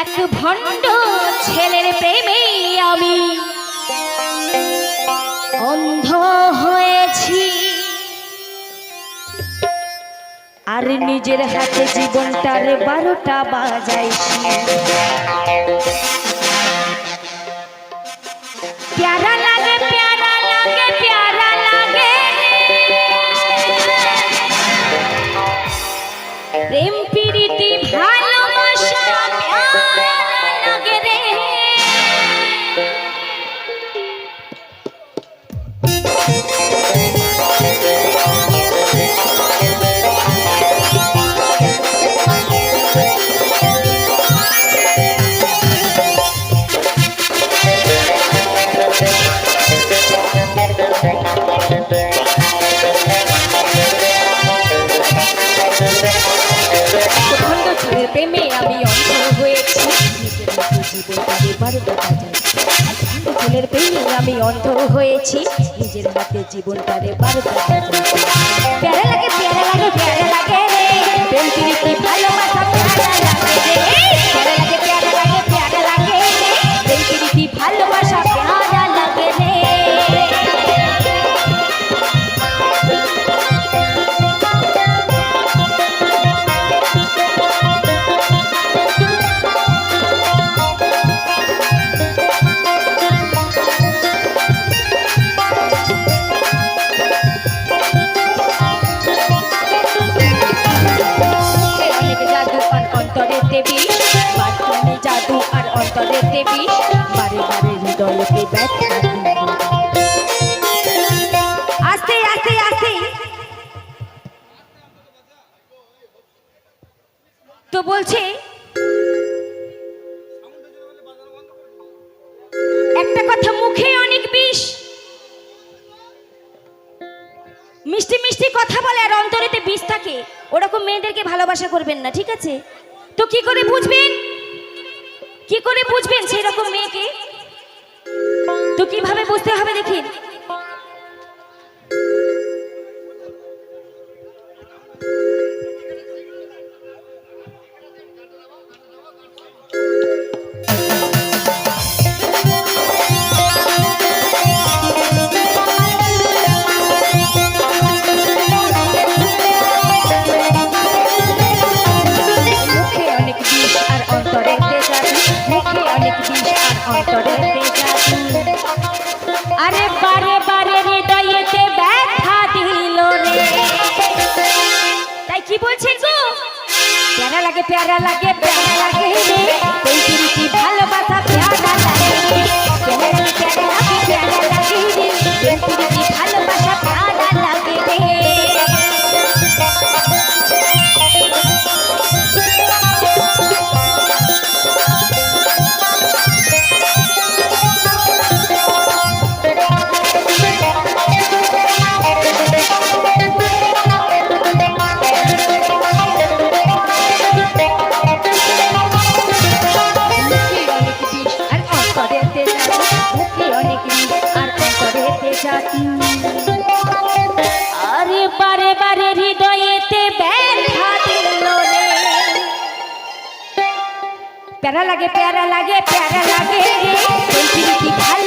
এক ভণ্ড ছেলের প্রেমে আমি অন্ধ হয়েছি। আর নিজের হাতে জীবনটার বারোটা বাজাইছি। প্রেম খণ্ড ছেলের প্রেমে আমি অন্ধ হয়েছি নিজের মতো বারোটা বাজাই খণ্ড ছেলের প্রেমে আমি অন্ধ হয়েছি নিজের হাতে জীবনটারে বাজাই প্যারা লাগে লাগে। জাদু আর অন্তরে দেবী, বারে বারে হৃদয়কে ব্যথা তো বলছে, একটা কথা মুখে অনেক বিষ। মিষ্টি মিষ্টি কথা বলে আর অন্তরেতে বিষ থাকে। ওরকম মেয়েদেরকে ভালোবাসা করবেন না, ঠিক আছে? তো কি করে বুঝবেন? কি করে বুঝবেন সেরকম মেয়েকে? তো কীভাবে বুঝতে হবে দেখেন আরে বারে বারে হৃদয়েতে ব্যথা তাই কি বলছেন গো? লাগে, প্যারা লাগে প্যারা লাগে রে। ভালোবাসা, প্যারা লাগে। অন্তরেতে আরে বারে বারে হৃদয়েতে ব্যথা দিল রে। প্যারা লাগে প্যারা লাগে প্যারা লাগে রে। এই